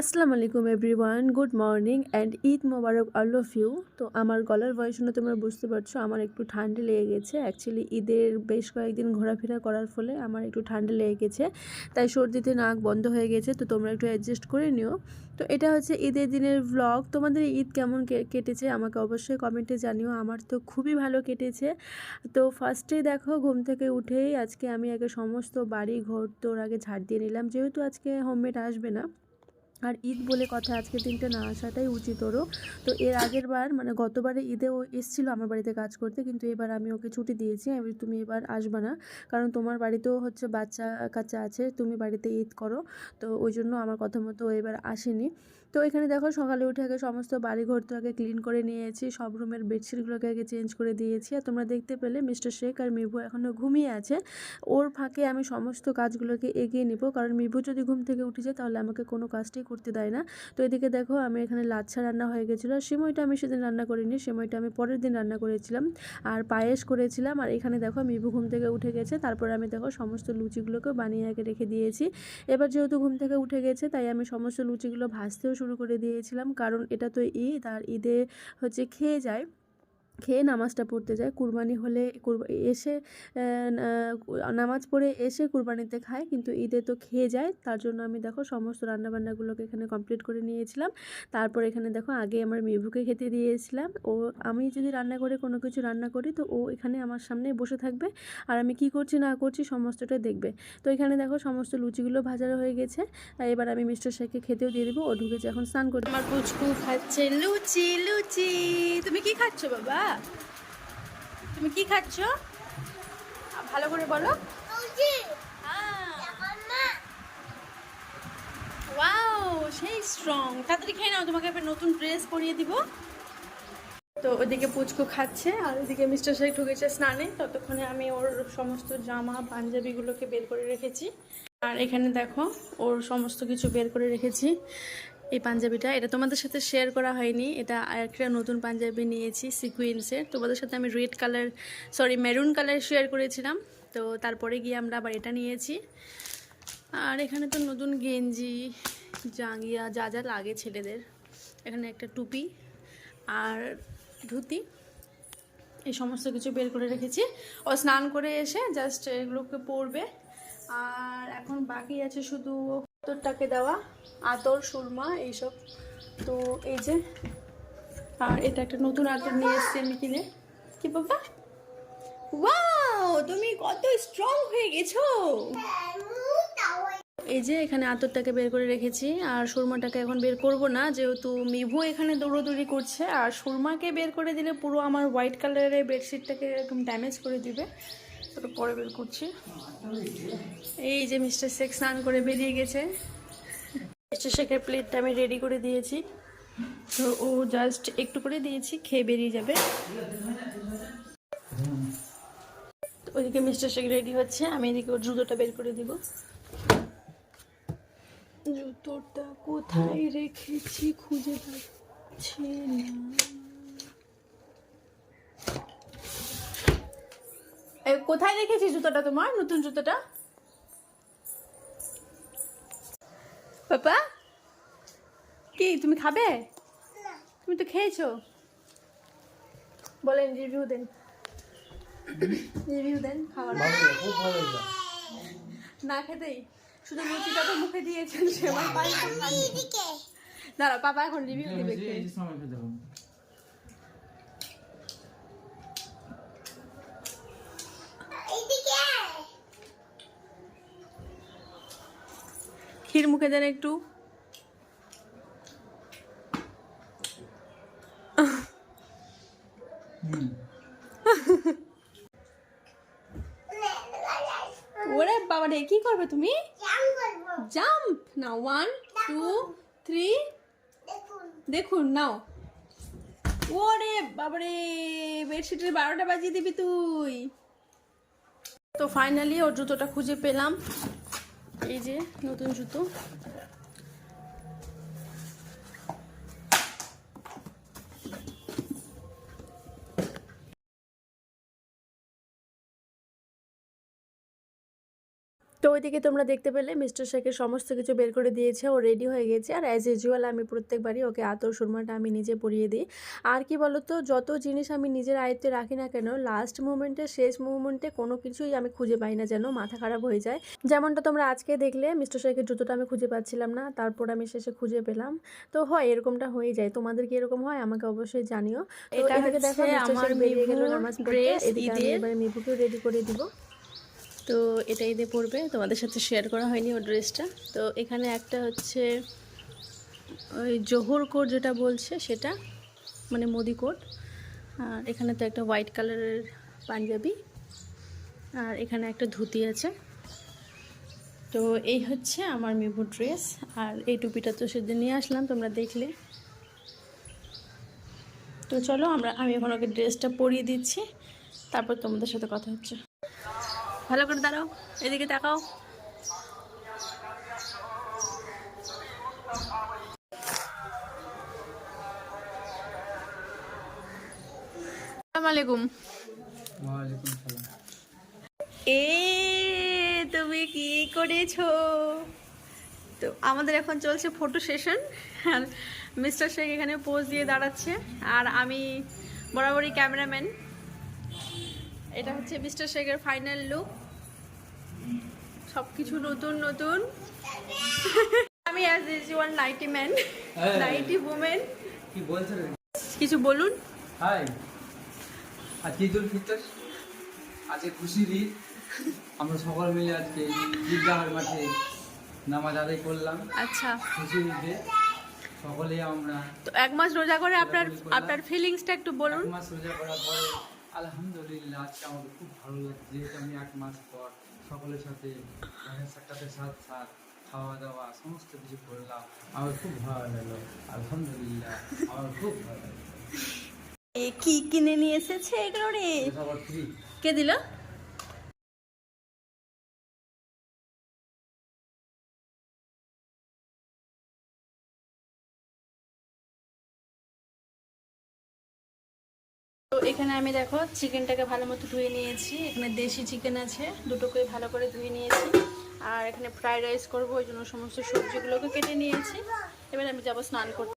আসসালামু আলাইকুম everyone, good morning and Eid Mubarak all of you. তো আমার গলার ভয়েস শুনে তোমরা বুঝতে পারছ, আমার একটু ঠান্ডা লেগে গেছে। অ্যাকচুয়ালি ঈদের বেশ কয়েকদিন ঘোরাফেরা করার ফলে আমার একটু ঠান্ডা লেগে গেছে, তাই সর্দিতে নাক বন্ধ হয়ে গেছে। তো তোমরা একটু অ্যাডজাস্ট করে নিও। তো এটা হচ্ছে ঈদের দিনের ভ্লগ তোমাদের ঈদ কেমন কেটেছে আমাকে অবশ্যই কমেন্টে জানিও। আমার তো খুবই ভালো কেটেছে। তো ফার্স্টেই দেখো, ঘুম থেকে উঠেই আজকে আমি আগে সমস্ত বাড়ি ঘর তোর আগে ঝাড় দিয়ে নিলাম। যেহেতু আজকে হোমমেড আসবে না আর ঈদ বলে কথা আজকের দিনটা না আসাটাই উচিত ওরও তো এর আগের বার মানে গতবারে ঈদে ও এসেছিল আমার বাড়িতে কাজ করতে, কিন্তু এবার আমি ওকে ছুটি দিয়েছি তুমি এবার আসবে না। কারণ তোমার বাড়িতেও হচ্ছে বাচ্চা কাচ্চা আছে, তুমি বাড়িতে ঈদ করো। তো ওই জন্য আমার কথা মতো এবার আসেনি। তো এখানে দেখো সকালে উঠে আগে সমস্ত বাড়ি ঘর তো আগে ক্লিন করে নিয়েছি, সব রুমের বেডশিটগুলোকে আগে চেঞ্জ করে দিয়েছি। আর তোমরা দেখতে পেলে মিস্টার শেখ আর মিবু এখনও ঘুমিয়ে আছে। ওর ফাঁকে আমি সমস্ত কাজগুলোকে এগিয়ে নিব, কারণ মিবু যদি ঘুম থেকে উঠে যায় তাহলে আমাকে কোনো কাজটাই করতে দেয় না। তো এদিকে দেখো আমি এখানে লাচ্ছা রান্না হয়ে গেছিল, আর সিমইটা আমি সেদিন রান্না করিনি, সিমইটা আমি পরের দিন রান্না করেছিলাম। আর পায়েস করেছিলাম, আর এখানে দেখো মিবু ঘুম থেকে উঠে গেছে, তারপর আমি দেখো সমস্ত লুচিগুলোকে বানিয়ে আগে রেখে দিয়েছি। এবার যেহেতু ঘুম থেকে উঠে গেছে, তাই আমি সমস্ত লুচিগুলো ভাজতেও শুরু করে দিয়েছিলাম। কারণ এটা তো ঈদ আর ঈদে হচ্ছে খেয়ে যায়। খেয়ে নামাজটা পড়তে যায়। কুরবানি হলে এসে নামাজ পড়ে এসে কুরবানিতে খায়, কিন্তু ঈদে তো খেয়ে যায়। তার জন্য আমি দেখো সমস্ত রান্নাবান্নাগুলোকে এখানে কমপ্লিট করে নিয়েছিলাম। তারপর এখানে দেখো আগে আমার মিভুকে খেতে দিয়েছিলাম। ও, আমি যদি রান্না করে কোনো কিছু রান্না করি, তো ও এখানে আমার সামনে বসে থাকবে। আর আমি কি করছি, না করছি সমস্তটা দেখবে। তো এখানে দেখো সমস্ত লুচিগুলো ভাজার হয়ে গেছে। এবার আমি মিস্টার শেখকে খেতেও দিয়ে দেবো। ও ঢুকেছে এখন স্নান করতে। আমার পুচকু খাচ্ছে। লুচি লুচি, তুমি কি খাচ্ছ বাবা? তুমি কি খাচ্ছ? ভালো করে বলো। ওয়াও সেই স্ট্রং তাড়াতাড়ি খেয়ে নাও তোমাকে এবার নতুন ড্রেস পরিয়ে দিব। তো ওদিকে পুচকু খাচ্ছে আর ওদিকে মিস্টার শেখ ঢুকেছে স্নানে। ততক্ষণে আমি ওর সমস্ত জামা পাঞ্জাবিগুলোকে বের করে রেখেছি। আর এখানে দেখো ওর সমস্ত কিছু বের করে রেখেছি। এই পাঞ্জাবিটা। এটা তোমাদের সাথে শেয়ার করা হয়নি। এটা একটা নতুন পাঞ্জাবি নিয়েছি সিকুয়েন্সের তোমাদের সাথে আমি red colour sorry maroon colour share করেছিলাম। তো তারপরে গিয়ে আমরা আবার এটা নিয়েছি। আর এখানে তো নতুন গেঞ্জি, জাঙ্গিয়া, যা যা লাগে ছেলেদের। এখানে একটা টুপি আর ধুতি। এই সমস্ত কিছু বের করে রেখেছি। ও স্নান করে এসে জাস্ট এগুলোকে পরবে। আর এখন বাকি আছে শুধু আতরটাকে দেওয়া, আতর, সুরমা এইসব। তো এই যে, আর এটা একটা নতুন আতর নিয়ে এসছি আমি কিনে। কি বাবা? ওয়াও, তুমি কত স্ট্রং হয়ে গেছো। এই যে, এখানে আতরটাকে বের করে রেখেছি, আর সুরমাটাকে এখন বের করব না, যেহেতু মিভু এখানে দৌড়োদৌড়ি করছে, আর সুরমাকে বের করে দিলে পুরো আমার হোয়াইট কালারের বেডশিটটাকে একদম ড্যামেজ করে দিবে। ওটা পরে বের করছি। এই যে মিস্টার শেখ স্নান করে বেরিয়ে গেছে। মিস্টার শেখের প্লেটটা আমি রেডি করে দিয়েছি। তো ও জাস্ট একটু করে দিয়েছি, খেয়ে বেরিয়ে যাবে। ওইদিকে মিস্টার শেখ রেডি হচ্ছে, আমি এদিকে ওর জুতোটা বের করে দিব। জুতোটা কোথায় রেখেছি খুঁজে পাচ্ছি না। কোথায় রেখেছি জুতোটা তোমার? নতুন জুতোটা? পাপা? কি তুমি খাবে? তুমি তো খেয়েছো? বলেন রিভিউ দেন। রিভিউ দেন খাবার না খেতেই। শুধু লুচিটা তো মুখে দিয়েছেন সে আমার পায়ে দাঁড়া পাপা এখন রিভিউ দিবে ক্ষীর মুখে দেন একটু। ওরে বাবা রে, কি করবে তুমি? জাম্প। না ওয়ান টু থ্রি দেখুন, নাও। ওরে বাবারে বেডশিটের বারোটা বাজিয়ে দিবি তুই। তো ফাইনালি ওর জুতোটা খুঁজে পেলাম। এই যে নতুন জুতো। তো ওইদিকে তোমরা দেখতে পেলে মিস্টার শেখের সমস্ত কিছু বের করে দিয়েছে ও রেডি হয়ে গেছে। আর অ্যাজ ইউজুয়াল আমি প্রত্যেকবারই ওকে আতর সুরমাটা আমি নিজে পরিয়ে দিই। আর কি বলতো যত জিনিস আমি নিজের আয়ত্তে রাখি না কেন লাস্ট মুমেন্টে শেষ মুমেন্টে কোনো কিছুই আমি খুঁজে পাই না যেন মাথা খারাপ হয়ে যায়। যেমনটা তোমরা আজকে দেখলে মিস্টার শেখের জুতোটা আমি খুঁজে পাচ্ছিলাম না তারপর আমি শেষে খুঁজে পেলাম। তো হয় এরকমটা হয়ে যায়। তোমাদের কি এরকম হয়? আমাকে অবশ্যই জানিও। এটা দেখো আমার বেরিয়ে গেল নামাজ পড়তে। এদিকে আমি। এবার মিভুকেও রেডি করে দিব। তো এটা ঈদে পড়বে। তোমাদের সাথে শেয়ার করা হয়নি ওর ড্রেসটা তো এখানে একটা হচ্ছে ওই জোহর কোট যেটা বলছে, সেটা মানে মোদি কোট। আর এখানে তো একটা হোয়াইট কালারের পাঞ্জাবি। আর এখানে একটা ধুতি আছে। তো এই হচ্ছে আমার মিবু ড্রেস আর এই টুপিটা তো সেদিন নিয়ে আসলাম, তোমরা দেখলে। তো চলো আমরা, আমি এখন ওকে ড্রেসটা পরিয়ে দিচ্ছি। তারপর তোমাদের সাথে কথা হচ্ছে। ভালো করে দাঁড়াও এদিকে তাকাও। আলাইকুম এ তুমি কি করেছ? তো আমাদের এখন চলছে ফটো সেশন আর মিস্টার শেখ এখানে পোজ দিয়ে দাঁড়াচ্ছে আর আমি বরাবরই ক্যামেরাম্যান এটা হচ্ছে মিস্টার শেখের ফাইনাল লুক সব কিছু নতুন নতুন। আমি as usual nighty man. Nighty women কি বলছেন কিছু বলুন। হাই আজকে ঈদ উল ফিতর আজকে খুশির ঈদ। আমরা সকল মিলে আজকে ঈদগাহের মাঠে নামাজ আদায় করলাম। আচ্ছা। খুশির ঈদে। সকলেই আমরা তো এক মাস রোজা করে আপনার আপনার ফিলিংসটা একটু বলুন। এক মাস রোজা করার পরে আলহামদুলিল্লাহ আজকে আমাকে খুব ভালো লাগছে যেহেতু আমি এক মাস পর সকলের সাথে সাক্ষাতের সাথে সাথ সাথ খাওয়া দাওয়া সমস্ত কিছু করলাম। আমার খুব ভালো লাগল। আলহামদুলিল্লাহ আমার খুব ভালো লাগল। এ কি কিনে নিয়ে এসেছে এগুলো রে? কে দিল? এখানে আমি দেখো চিকেনটাকে ভালো মতো ধুয়ে নিয়েছি। এখানে দেশি চিকেন আছে দুটোকে ভালো করে ধুয়ে নিয়েছি। আর এখানে ফ্রাইড রাইস করব, ওই জন্য সমস্ত সবজিগুলোকে কেটে নিয়েছি। এবার আমি যাব স্নান করতে।